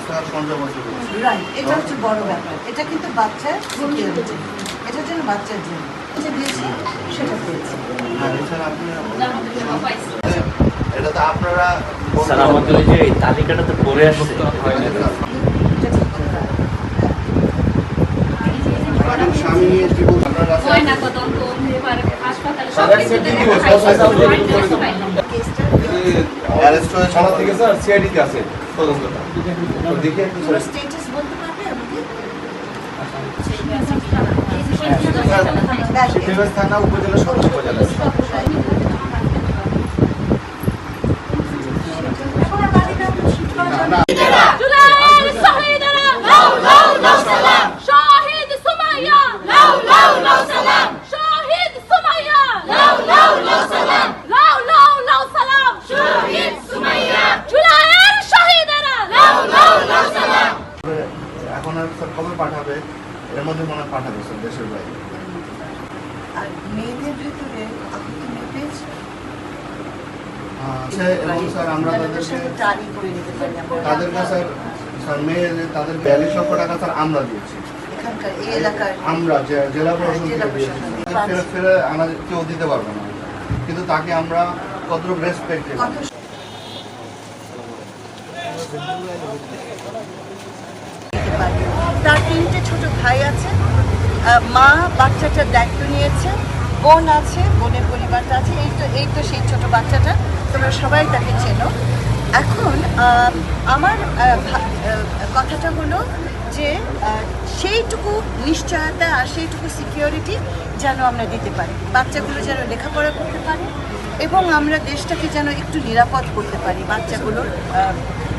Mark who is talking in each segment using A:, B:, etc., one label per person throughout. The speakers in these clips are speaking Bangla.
A: বছর বয়স।
B: রাইট এটা হচ্ছে বড় ব্যাপার এটা কিন্তু বাচ্চার এটার জন্য বাচ্চার জন্য যে দিয়েছি সেটা পেয়েছি
A: আর এছাড়া আপনি এটা তো আপনারা
C: স্যার আমাদের যে এই তালিকাটা তো পড়ে আসছে
A: স্বামী জীবন
D: হাসপাতালে
E: থেকে স্যার সিআইডিতে আছে তদন্তটা দেখে
B: স্টেটাস বলতে পারবে আমাকে?
E: থানা উপজেলা সদর উপজেলা।
D: জুলাই
A: পাঠাবে এর মধ্যে মনে হয় পাঠাবে স্যার দেশের বাইরে।
B: আর মেয়েদের ভেতরে আপনি কি মেয়ে পেয়েছি
A: এবং স্যার আমরা তাদেরকে তাদেরকে স্যার স্যার মেয়ে তাদের বিয়াল্লিশ লক্ষ টাকা স্যার আমরা দিয়েছি। আমরা যে- জেলা প্রশাসন
B: জেলা
A: থেকে
B: প্রশাসন।
A: ফেরে ফেরে আনা কেউ দিতে পারবে না। কিন্তু তাকে আমরা কতটুকু রেসপেক্ট দেবো
B: কত দিতে পারি। তার তিনটে ছোট ভাই আছে মা বাচ্চাটার দায়িত্ব নিয়েছে, বোন আছে, বোনের পরিবারটা আছে, এই তো এই তো সেই ছোট বাচ্চাটা, তোমরা সবাই তাকে চেনো। এখন আমার কথাটা হলো যে সেইটুকু নিশ্চয়তা আর সেইটুকু সিকিউরিটি যেন আমরা দিতে পারি। বাচ্চাগুলো যেন লেখাপড়া করতে পারে এবং আমরা দেশটাকে যেন একটু নিরাপদ করতে পারি বাচ্চাগুলোর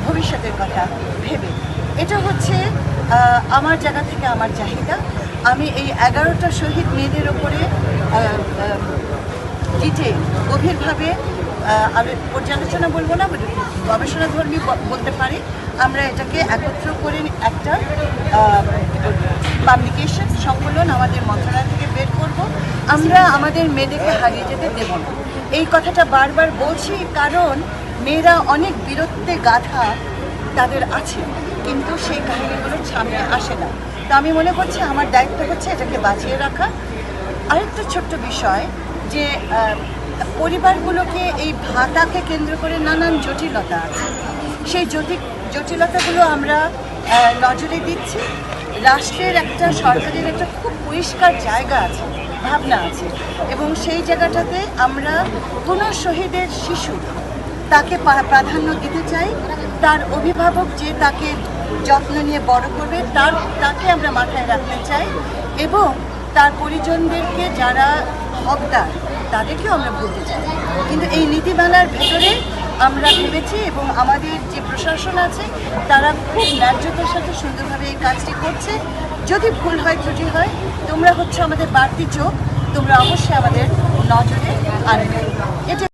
B: ভবিষ্যতের কথা ভেবে। এটা হচ্ছে আমার জায়গা থেকে আমার চাহিদা। আমি এই এগারোটা শহীদ মেয়েদের ওপরে ডিটেল গভীরভাবে আমি পর্যালোচনা বলব না গবেষণা ধর্মী বলতে পারি। আমরা এটাকে একত্র করে একটা পাবলিকেশন সংকলন আমাদের মন্ত্রণালয় থেকে বের করব। আমরা আমাদের মেয়েদেরকে হারিয়ে যেতে দেব না। এই কথাটা বারবার বলছি কারণ মেয়েরা অনেক বীরত্বে গাথা তাদের আছে, কিন্তু সেই কাহিনীগুলো সামনে আসে না। তো আমি মনে করছি আমার দায়িত্ব হচ্ছে এটাকে বাঁচিয়ে রাখা। আরেকটা ছোট্ট বিষয় যে পরিবারগুলোকে এই ভাতাকে কেন্দ্র করে নানান জটিলতা আছে। সেই জটিল জটিলতাগুলো আমরা নজরে দিচ্ছি। রাষ্ট্রের একটা, সরকারের একটা খুব পরিষ্কার জায়গা আছে। ভাবনা আছে। এবং সেই জায়গাটাতে আমরা কোনো শহীদের শিশু তাকে প্রাধান্য দিতে চাই। তার অভিভাবক যে তাকে যত্ন নিয়ে বড় করবে, তার, তাকে আমরা মাথায় রাখতে চাই। এবং তার পরিজনদেরকে যারা হকদার, তাদেরকেও আমরা বলতে চাই। কিন্তু এই নীতিমালার ভেতরে আমরা ভেবেছি এবং আমাদের যে প্রশাসন আছে, তারা খুব ন্যায্যতার সাথে সুন্দরভাবে এই কাজটি করছে। যদি ভুল হয়, ত্রুটি হয়, তোমরা হচ্ছে আমাদের বাড়তি চোখ, তোমরা অবশ্যই আমাদের নজরে আনবে। এটা